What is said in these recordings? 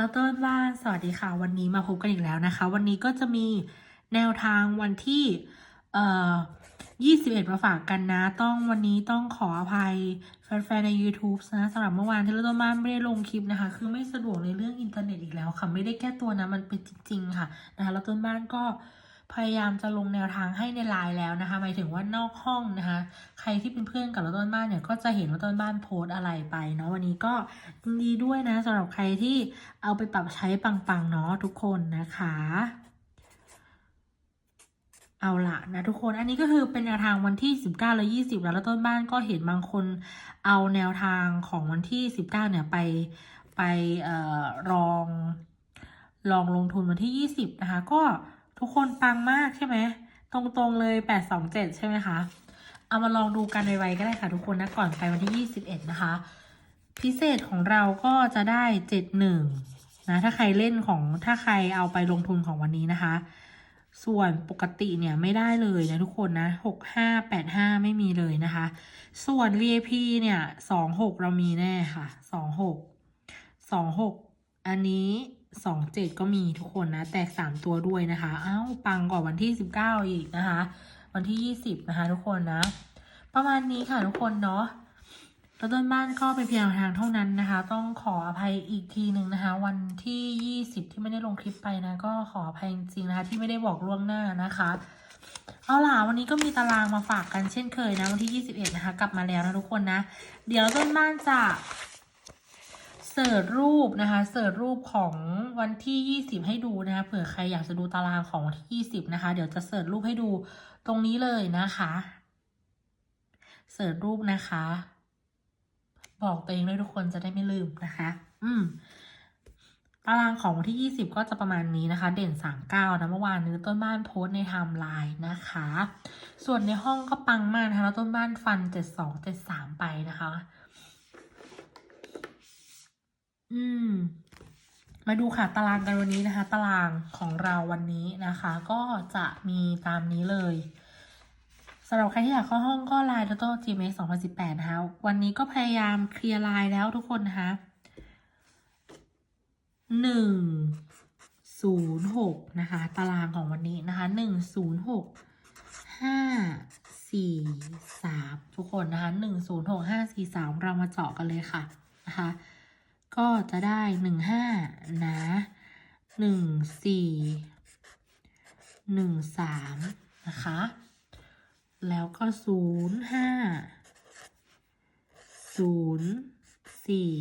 แล้วต้นบ้าน สวัสดีค่ะ วันนี้มาพบกันอีกแล้วนะคะ วันนี้ก็จะมีแนวทางวันที่เอ่อ21 มาฝากกันนะ ต้องวันนี้ต้องขออภัยแฟนๆ ใน YouTube นะสำหรับเมื่อวานที่เราต้นบ้านไม่ได้ลงคลิปนะคะ คือไม่สะดวกในเรื่องอินเทอร์เน็ตอีกแล้วค่ะ ไม่ได้แก้ตัวนะ มันเป็นจริง ๆ ค่ะนะคะแล้วต้นบ้านก็ พยายามจะลงแนวทางให้ในไลน์แล้วนะคะ หมายถึงว่านอกห้องนะคะ ใครที่เป็นเพื่อนกับเราต้นบ้านเนี่ยก็จะเห็นว่าต้นบ้านโพสอะไรไปเนาะวันนี้ก็ยินดีด้วยนะสำหรับใครที่เอาไปปรับใช้ปังๆเนาะทุกคนนะคะเอาละนะทุกคนอันนี้ก็คือเป็นแนวทางวันที่ 19 และ 20 แล้วแล้วต้นบ้านก็เห็นบางคนเอาแนวทางของวันที่ 19 เนี่ยไปไปออลองลองลงทุนวันที่ 20 นะคะก็ ทุกคนปังมากใช่ไหม ตรงๆเลย 827 ใช่ไหมคะ เอามาลองดูกันไวๆก็ได้ค่ะทุกคนนะ ก่อนไปวันที่ 21 นะคะ พิเศษของเราก็จะได้ 71 นะ ถ้าใครเล่นของถ้าใครเอาไปลงทุนของวันนี้นะคะ ส่วนปกติเนี่ยไม่ได้เลยนะทุกคนนะ 65 85 ไม่มีเลยนะคะ ส่วน VIP เนี่ย 26 เรามีแน่ค่ะ 26 26 อันนี้ 27ก็มีทุกคนนะ แตก3ตัวด้วยนะคะอ้าวปังกว่าวันที่19อีกนะคะ วันที่20นะคะ ทุกคนนะ ประมาณนี้ค่ะทุกคนเนาะแล้วต้นบ้านก็เป็นเพียงทางเท่านั้นนะคะ ต้องขออภัยอีกทีหนึ่งนะคะ วันที่20ที่ไม่ได้ลงคลิปไปนะ ก็ขออภัยจริงนะคะ ที่ไม่ได้บอกล่วงหน้านะคะเอาล่ะวันนี้ก็มีตารางมาฝากกันเช่นเคยนะ วันที่ 21 นะคะ กลับมาแล้วนะทุกคนนะ เดี๋ยวต้นบ้านจะ สิร์ชรูปนะคะเสิร์ชรูปของวันที่ 20 ให้ดูนะคะเผื่อใครอยากจะดูตารางของวันที่ 20 นะคะ เดี๋ยวจะเสิร์ชรูปให้ดูตรงนี้เลยนะคะเสิร์ชรูปนะคะ บอกตัวเองด้วยทุกคนจะได้ไม่ลืมนะคะ อืมตารางของวันที่ 20 ก็จะประมาณนี้นะคะ เด่น 39 นะเมื่อวานนี้ต้นบ้านโพสในไทม์ไลน์นะคะ ส่วนในห้องก็ปังมากนะคะแล้วต้นบ้านฟัน 72 73 ไปนะคะ อืม มาดูค่ะตารางกันวันนี้นะคะ ตารางของเราวันนี้นะคะ ก็จะมีตามนี้เลยสำหรับใครที่อยากเข้าห้องก็ไลน์ Total GMX 2018 นะคะ วันนี้ก็พยายามเคลียร์ไลน์แล้วทุกคนนะคะหนึ่งศูนย์หกนะคะ ตารางของวันนี้นะคะหนึ่งศูนย์หกห้าสี่สามทุกคนนะคะหนึ่งศูนย์หกห้าสี่สามเรามาเจาะกันเลยค่ะนะคะ ก็จะได้หนึ่งห้านะหนึ่งสี่หนึ่งสามนะคะ แล้วก็ศูนย์ห้าศูนย์สี่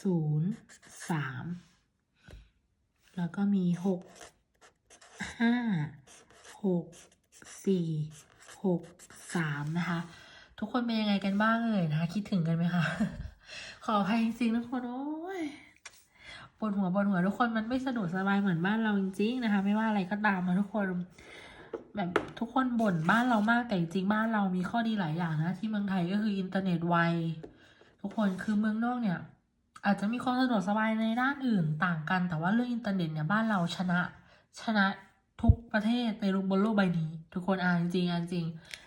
ศูนย์สามแล้วก็มีหกห้าหกสี่หกสามนะคะ ทุกคนเป็นยังไงกันบ้างเอ่ยนะคะ คิดถึงกันไหมคะ ขออภัยจริงๆทุกคนโอ้ยปวดหัวปวดหัวทุกคนมันไม่สะดวกสบายเหมือนบ้านเราจริงๆนะคะ ไม่ว่าอะไรก็ตามนะทุกคน แบบทุกคนบ่นบ้านเรามากแต่จริงๆบ้านเรามีข้อดีหลายอย่างนะ ที่เมืองไทยก็คืออินเทอร์เน็ตไวทุกคนคือเมืองนอกเนี่ย อาจจะมีความสะดวกสบายในด้านอื่นต่างกัน แต่ว่าเรื่องอินเทอร์เน็ตเนี่ยบ้านเราชนะชนะทุกประเทศในบนโลกใบนี้ ทุกคนอ่านจริงอ่านจริง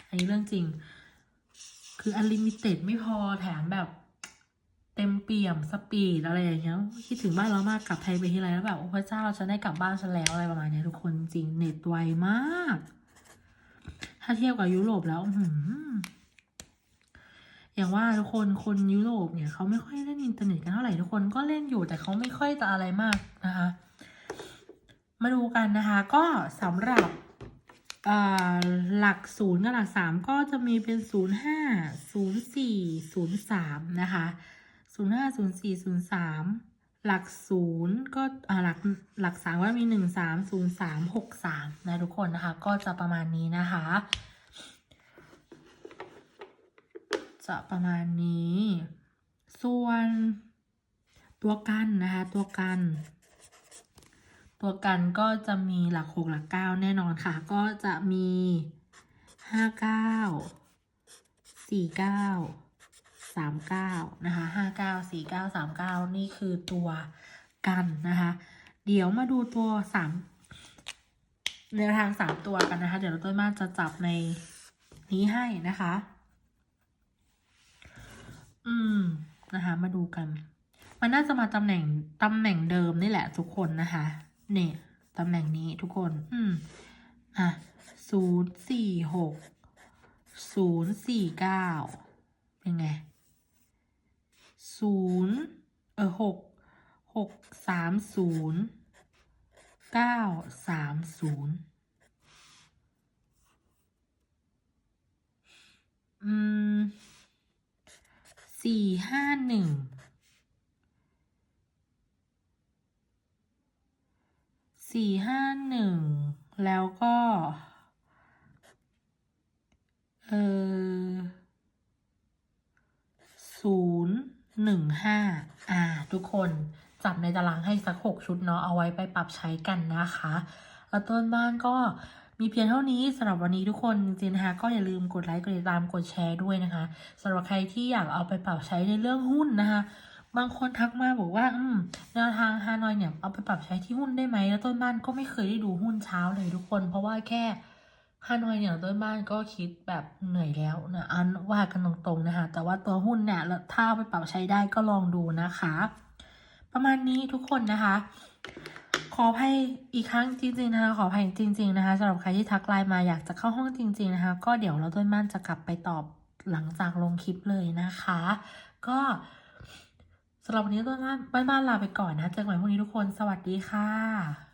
อันนี้เรื่องจริง คืออันลิมิเต็ดไม่พอแถมแบบ เต็มเปี่ยมสปีดอะไรอย่างเงี้ยคิดถึงบ้านเรามากกลับไทยไปทีไรแล้วแบบโอ้พระเจ้าฉันได้กลับบ้านฉันแล้วอะไรประมาณเนี้ยทุกคนจริงเน็ตไวมาก ถ้าเทียบกับยุโรปแล้วอือย่างว่าทุกคนคนยุโรปเนี่ยเขาไม่ค่อยเล่นอินเทอร์เน็ตกันเท่าไหร่ทุกคนก็เล่นอยู่แต่เขาไม่ค่อยจะอะไรมากนะคะ มาดูกันนะคะ ก็สำหรับหลักศูนย์กับหลักสามก็จะมีเป็นศูนย์ห้าศูนย์สี่ศูนย์สามนะคะ ศูนย์ห้าศูนย์สี่ศูนย์สามหลักศูนย์ก็หลักหลักสามก็มีหนึ่งสามศูนย์สามหกสามนะทุกคนนะคะ ก็จะประมาณนี้นะคะ จะประมาณนี้ ส่วนตัวกันนะคะ ตัวกัน ตัวกันก็จะมีหลักหกหลักเก้าแน่นอนค่ะ ก็จะมีห้าเก้าสี่เก้า สามเก้านะคะห้าเก้าสี่เก้าสามเก้านี่คือตัวกันนะคะ เดี๋ยวมาดูตัวสามแนวทางสามตัวกันนะคะ เดี๋ยวเราต้นมาจะจับในนี้ให้นะคะ อืมนะคะ มาดูกัน มันน่าจะมาตำแหน่งตำแหน่งเดิมนี่แหละทุกคนนะคะนี่ตำแหน่งนี้ทุกคน อืมอะศูนย์สี่หกศูนย์สี่เก้าเป็นไง ศูนย์เออหกหกสามศูนย์เก้าสามศูนย์อืมสี่ห้าหนึ่งสี่ห้าหนึ่งแล้วก็เออศูนย์ หนึ่งห้าอ่า ทุกคนจับในตารางให้สักหกชุดเนาะเอาไว้ไปปรับใช้กันนะคะแล้วต้นบ้านก็มีเพียงเท่านี้สำหรับวันนี้ทุกคนจริงๆนะคะก็อย่าลืมกดไลค์กดติดตามกดแชร์ด้วยนะคะสำหรับใครที่อยากเอาไปปรับใช้ในเรื่องหุ้นนะคะบางคนทักมาบอกว่าอืมแนวทางฮานอยเนี่ยเอาไปปรับใช้ที่หุ้นได้ไหมแล้วต้นบ้านก็ไม่เคยได้ดูหุ้นเช้าเลยทุกคน เพราะว่าแค่ ฮานอยเนี่ยต้นบ้านก็คิดแบบเหนื่อยแล้วนะอันว่ากันตรงๆนะคะแต่ว่าตัวหุ้นเนี่ยถ้าเอาไปปรับใช้ได้ก็ลองดูนะคะ ประมาณนี้ทุกคนนะคะ ขออภัยอีกครั้งจริงๆนะคะขออภัยจริง ๆนะคะสำหรับใครที่ทักไลน์มาอยากจะเข้าห้องจริง ๆนะคะ ก็เดี๋ยวเราต้นบ้านจะกลับไปตอบหลังจากลงคลิปเลยนะคะ ก็สำหรับวันนี้ต้นบ้านบ้านลาไปก่อนนะเจอกันใหม่พรุ่งนี้ทุกคนสวัสดีค่ะ